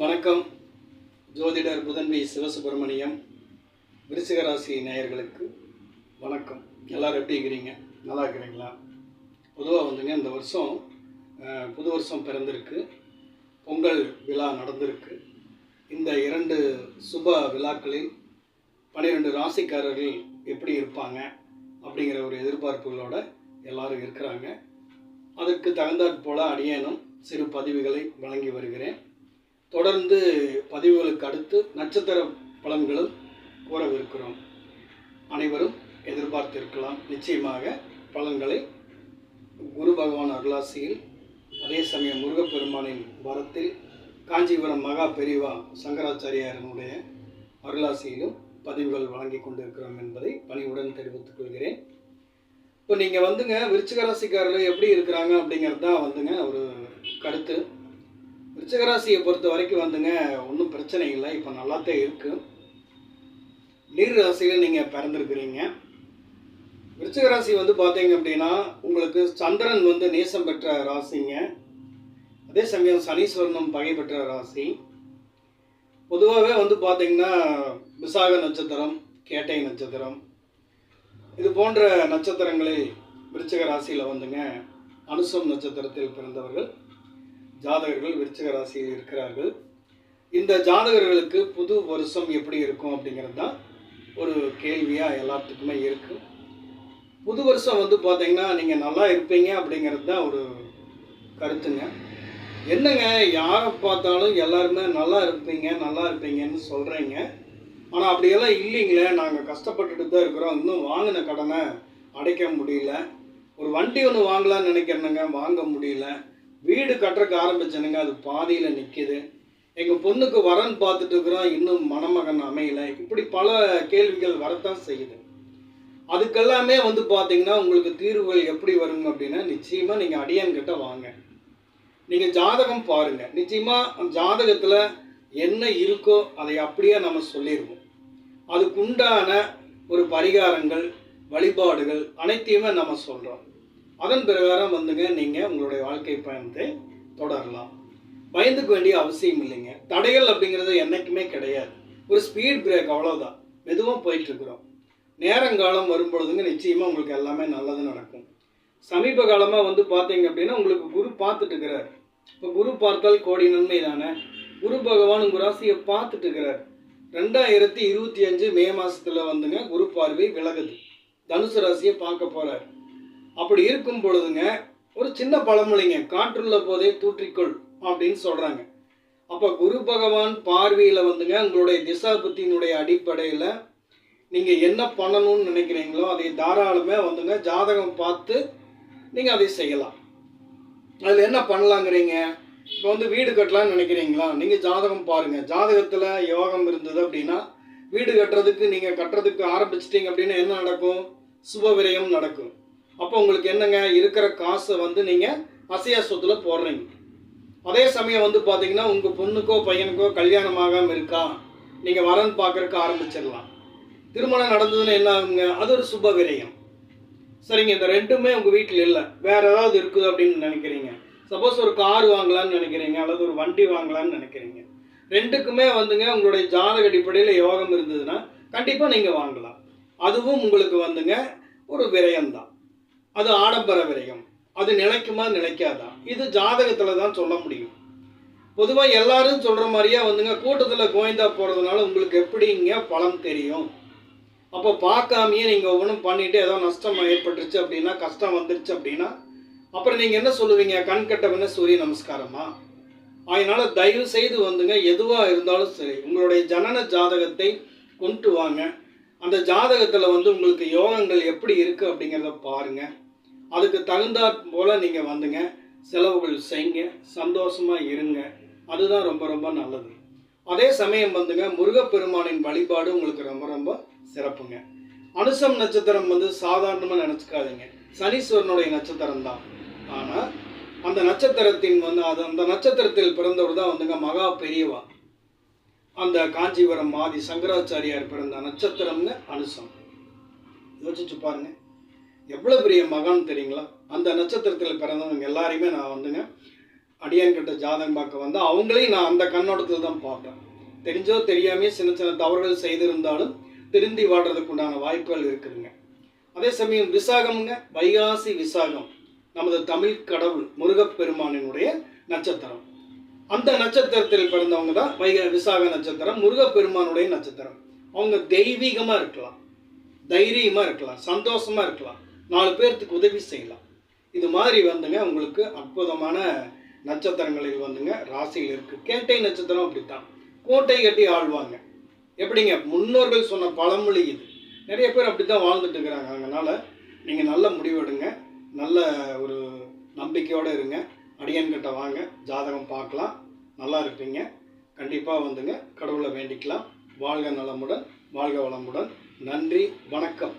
வணக்கம். ஜோதிடர் புதன்வி சிவசுப்பிரமணியம் விருச்சிகராசி நேயர்களுக்கு வணக்கம். எல்லோரும் எப்படி இருக்கிறீங்க? நல்லா இருக்கிறீங்களா? பொதுவாக வந்துங்க இந்த வருஷம் புது வருஷம் பிறந்திருக்கு. பொங்கல் விழா நடந்திருக்கு. இந்த இரண்டு சுப விழாக்களில் பன்னிரெண்டு ராசிக்காரர்கள் எப்படி இருப்பாங்க அப்படிங்கிற ஒரு எதிர்பார்ப்புகளோட எல்லாரும் இருக்கிறாங்க. அதற்கு தகுந்தாற் போல் அடியேனும் சிறு பதிவுகளை வழங்கி வருகிறேன். தொடர்ந்து பதிவுகளுக்கு அடுத்து நட்சத்திர பலன்களும் கூறவிருக்கிறோம். அனைவரும் எதிர்பார்த்திருக்கலாம். நிச்சயமாக பலன்களை குரு பகவான் அருளாசியில் அதே சமயம் முருகப்பெருமானின் வரத்தில் காஞ்சிபுரம் மகா பெரிவா சங்கராச்சாரியாரனுடைய அருளாசியிலும் பதிவுகள் வழங்கி கொண்டிருக்கிறோம் என்பதை பணிவுடன் தெரிவித்துக் கொள்கிறேன். இப்போ நீங்கள் வந்துங்க விருச்சிக ராசிக்காரர்கள் எப்படி இருக்கிறாங்க அப்படிங்கிறது தான் வந்துங்க ஒரு கருத்து. விருச்சகராசியை பொறுத்த வரைக்கும் வந்துங்க ஒன்றும் பிரச்சனை இல்லை. இப்போ நல்லாத்தான் இருக்குது நீர் ராசியில் நீங்கள் பிறந்திருக்கிறீங்க. விருச்சகராசி வந்து பார்த்தீங்க அப்படின்னா உங்களுக்கு சந்திரன் வந்து நேசம் பெற்ற ராசிங்க. அதே சமயம் சனீஸ்வரனும் பகை பெற்ற ராசி. பொதுவாகவே வந்து பார்த்தீங்கன்னா விசாக நட்சத்திரம் கேட்டை நட்சத்திரம் இது போன்ற நட்சத்திரங்களில் விருச்சக ராசியில் வந்துங்க அனுசம் நட்சத்திரத்தில் பிறந்தவர்கள். ஜாதகர்கள் விருச்சிக ராசியில் இருக்கிறார்கள். இந்த ஜாதகர்களுக்கு புது வருஷம் எப்படி இருக்கும் அப்படிங்கிறது தான் ஒரு கேள்வியாக எல்லாத்துக்குமே இருக்குது புது வருஷம் வந்து பார்த்திங்கன்னா நீங்கள் நல்லா இருப்பீங்க அப்படிங்கிறது தான் ஒரு கருத்துங்க. என்னங்க யாரை பார்த்தாலும் எல்லாருமே நல்லா இருப்பீங்க நல்லா இருப்பீங்கன்னு சொல்கிறீங்க ஆனால் அப்படியெல்லாம் இல்லைங்களே நாங்கள் கஷ்டப்பட்டுட்டு தான் இருக்கிறோம். இன்னும் வாங்கின கடனை அடைக்க முடியல. ஒரு வண்டி ஒன்று வாங்கலாம்னு நினைக்கிறேனுங்க வாங்க முடியல. வீடு கட்டுறக்கு ஆரம்பிச்சனுங்க. அது பாதியில் நிற்கிது எங்கள் பொண்ணுக்கு வரன் பார்த்துட்டு இருக்கிறோம். இன்னும் மணமகன் அமையலை. இப்படி பல கேள்விகள் வரத்தான் செய்யுது. அதுக்கெல்லாமே வந்து பார்த்தீங்கன்னா உங்களுக்கு தீர்வுகள் எப்படி வரும் அப்படின்னா நிச்சயமாக நீங்கள் அடியான்கிட்ட வாங்க. நீங்கள் ஜாதகம் பாருங்கள் நிச்சயமாக ஜாதகத்தில் என்ன இருக்கோ அதை அப்படியே நம்ம சொல்லிடுவோம் அதுக்குண்டான ஒரு பரிகாரங்கள் வழிபாடுகள் அனைத்தையுமே நம்ம சொல்கிறோம் அதன் பிரகாரம் வந்துங்க நீங்கள் உங்களுடைய வாழ்க்கை பயணத்தை தொடரலாம். பயந்துக்க வேண்டிய அவசியம் இல்லைங்க. தடைகள் அப்படிங்கிறது என்றைக்குமே கிடையாது. ஒரு ஸ்பீட் பிரேக் அவ்வளோதான் மெதுவாக போயிட்டுருக்குறோம். நேரங்காலம் வரும் பொழுதுங்க நிச்சயமாக உங்களுக்கு எல்லாமே நல்லது நடக்கும். சமீப காலமாக வந்து பார்த்தீங்க அப்படின்னா உங்களுக்கு குரு பார்த்துட்டு இருக்கிறார் இப்போ குரு பார்த்தால் கோடி நன்மை தானே? குரு பகவான் உங்கள் ராசியை பார்த்துட்டு இருக்கிறார் ரெண்டாயிரத்தி இருபத்தி அஞ்சு மே மாதத்தில் வந்துங்க குரு பார்வை விலகுது. தனுசு ராசியை பார்க்க போகிறார் அப்படி இருக்கும் பொழுதுங்க ஒரு சின்ன பழமொழிங்க காற்றுள்ள போதே தூற்றிக்கொள் அப்படின்னு சொல்றாங்க. அப்ப குரு பகவான் பார்வையில வந்துங்க உங்களுடைய திசா புத்தியினுடைய அடிப்படையில நீங்க என்ன பண்ணணும்னு நினைக்கிறீங்களோ அதை தாராளமே வந்துங்க ஜாதகம் பார்த்து நீங்க அதை செய்யலாம். அதில் என்ன பண்ணலாங்கிறீங்க? இப்போ வந்து வீடு கட்டலாம்னு நினைக்கிறீங்களா? நீங்கள் ஜாதகம் பாருங்கள் ஜாதகத்தில் யோகம் இருந்தது அப்படின்னா வீடு கட்டுறதுக்கு நீங்கள் கட்டுறதுக்கு ஆரம்பிச்சிட்டிங்க அப்படின்னா என்ன நடக்கும்? சுப விரயம் நடக்கும். அப்போ உங்களுக்கு என்னங்க? இருக்கிற காசை வந்து நீங்கள் அசையா சொத்துல போடுறீங்க. அதே சமயம் வந்து பார்த்தீங்கன்னா உங்கள் பொண்ணுக்கோ பையனுக்கோ கல்யாணம் ஆகாமல் இருக்கா? நீங்கள் வரன் பார்க்குறக்கு ஆரம்பிச்சிடலாம். திருமணம் நடந்ததுன்னு என்ன ஆகுங்க? அது ஒரு சுப விரயம். சரிங்க இந்த ரெண்டுமே உங்கள் வீட்டில் இல்லை. வேற ஏதாவது இருக்குது அப்படின்னு நினைக்கிறீங்க. சப்போஸ் ஒரு கார் வாங்கலாம்னு நினைக்கிறீங்க அல்லது ஒரு வண்டி வாங்கலாம்னு நினைக்கிறீங்க. ரெண்டுக்குமே வந்துங்க உங்களுடைய ஜாதக அடிப்படையில் யோகம் இருந்ததுன்னா கண்டிப்பாக நீங்கள் வாங்கலாம். அதுவும் உங்களுக்கு வந்துங்க ஒரு விரயம்தான். அது ஆடம்பர விரயம். அது நிலைக்குமா நிலைக்காதா? இது ஜாதகத்தில் தான் சொல்ல முடியும். பொதுவாக எல்லாரும் சொல்கிற மாதிரியே வந்துங்க கூட்டத்தில் கோயந்தா போகிறதுனால உங்களுக்கு எப்படிங்க பலம் தெரியும்? அப்போ பார்க்காமையே நீங்கள் ஒவ்வொன்றும் பண்ணிட்டு ஏதோ நஷ்டம் ஏற்பட்டுருச்சு அப்படின்னா கஷ்டம் வந்துருச்சு அப்படின்னா அப்புறம் நீங்கள் என்ன சொல்லுவீங்க? கண் கட்டவன சூரிய நமஸ்காரமா? அதனால தயவு செய்து வந்துங்க எதுவாக இருந்தாலும் சரி உங்களுடைய ஜனன ஜாதகத்தை கொண்டு வாங்க. அந்த ஜாதகத்தில் வந்து உங்களுக்கு யோகங்கள் எப்படி இருக்குது அப்படிங்கிறத பாருங்கள் அதுக்கு தகுந்தாற் போல் நீங்கள் வந்துங்க செலவுகள் செய்யுங்க சந்தோஷமாக இருங்க. அதுதான் ரொம்ப ரொம்ப நல்லது. அதே சமயம் வந்துங்க முருகப்பெருமானின் வழிபாடு உங்களுக்கு ரொம்ப ரொம்ப சிறப்புங்க. அனுசம் நட்சத்திரம் வந்து சாதாரணமாக நினச்சிக்காதீங்க. சனீஸ்வரனுடைய நட்சத்திரம் தான். ஆனால் அந்த நட்சத்திரத்தின் வந்து அது அந்த நட்சத்திரத்தில் பிறந்தவர் தான் வந்துங்க மகா பெரியவா. அந்த காஞ்சிபுரம் ஆதி சங்கராச்சாரியார் பிறந்த நட்சத்திரம்னு அனுசம் யோசிச்சு பாருங்க. எவ்வளோ பெரிய மகான் தெரியுங்களா? அந்த நட்சத்திரத்தில் பிறந்தவங்க எல்லாரையுமே நான் வந்துங்க அடியான்கிட்ட ஜாதகம் பார்க்க வந்து அவங்களையும் நான் அந்த கண்ணோட்டத்தில் தான் பார்ப்பேன். தெரிஞ்சோ தெரியாமே சின்ன சின்ன தவறுகள் செய்திருந்தாலும் திருந்தி வாடுறதுக்கு உண்டான வாய்ப்புகள் இருக்குதுங்க. அதே சமயம் விசாகம்ங்க வைகாசி விசாகம் நமது தமிழ் கடவுள் முருகப்பெருமானினுடைய நட்சத்திரம். அந்த நட்சத்திரத்தில் பிறந்தவங்க தான் வைக விசாக நட்சத்திரம் முருகப்பெருமானுடைய நட்சத்திரம். அவங்க தெய்வீகமாக இருக்கலாம் தைரியமாக இருக்கலாம் சந்தோஷமாக இருக்கலாம். நாலு பேர்த்துக்கு உதவி செய்யலாம். இது மாதிரி வந்துங்க உங்களுக்கு அற்புதமான நட்சத்திரங்களில் வந்துங்க ராசியில் இருக்குது கேட்டை நட்சத்திரம் அப்படித்தான். கோட்டை கட்டி ஆழ்வாங்க எப்படிங்க? முன்னோர்கள் சொன்ன பழமொழி இது. நிறைய பேர் அப்படி தான் வாழ்ந்துட்டு இருக்கிறாங்க. அதனால் நீங்கள் நல்ல முடிவெடுங்க நல்ல ஒரு நம்பிக்கையோடு இருங்க. அடியன்கிட்ட வாங்க. ஜாதகம் பார்க்கலாம். நல்லா இருப்பீங்க. கண்டிப்பாக வந்துங்க கடவுளை வேண்டிக்கலாம். வாழ்க நலமுடன் வாழ்க வளமுடன். நன்றி வணக்கம்.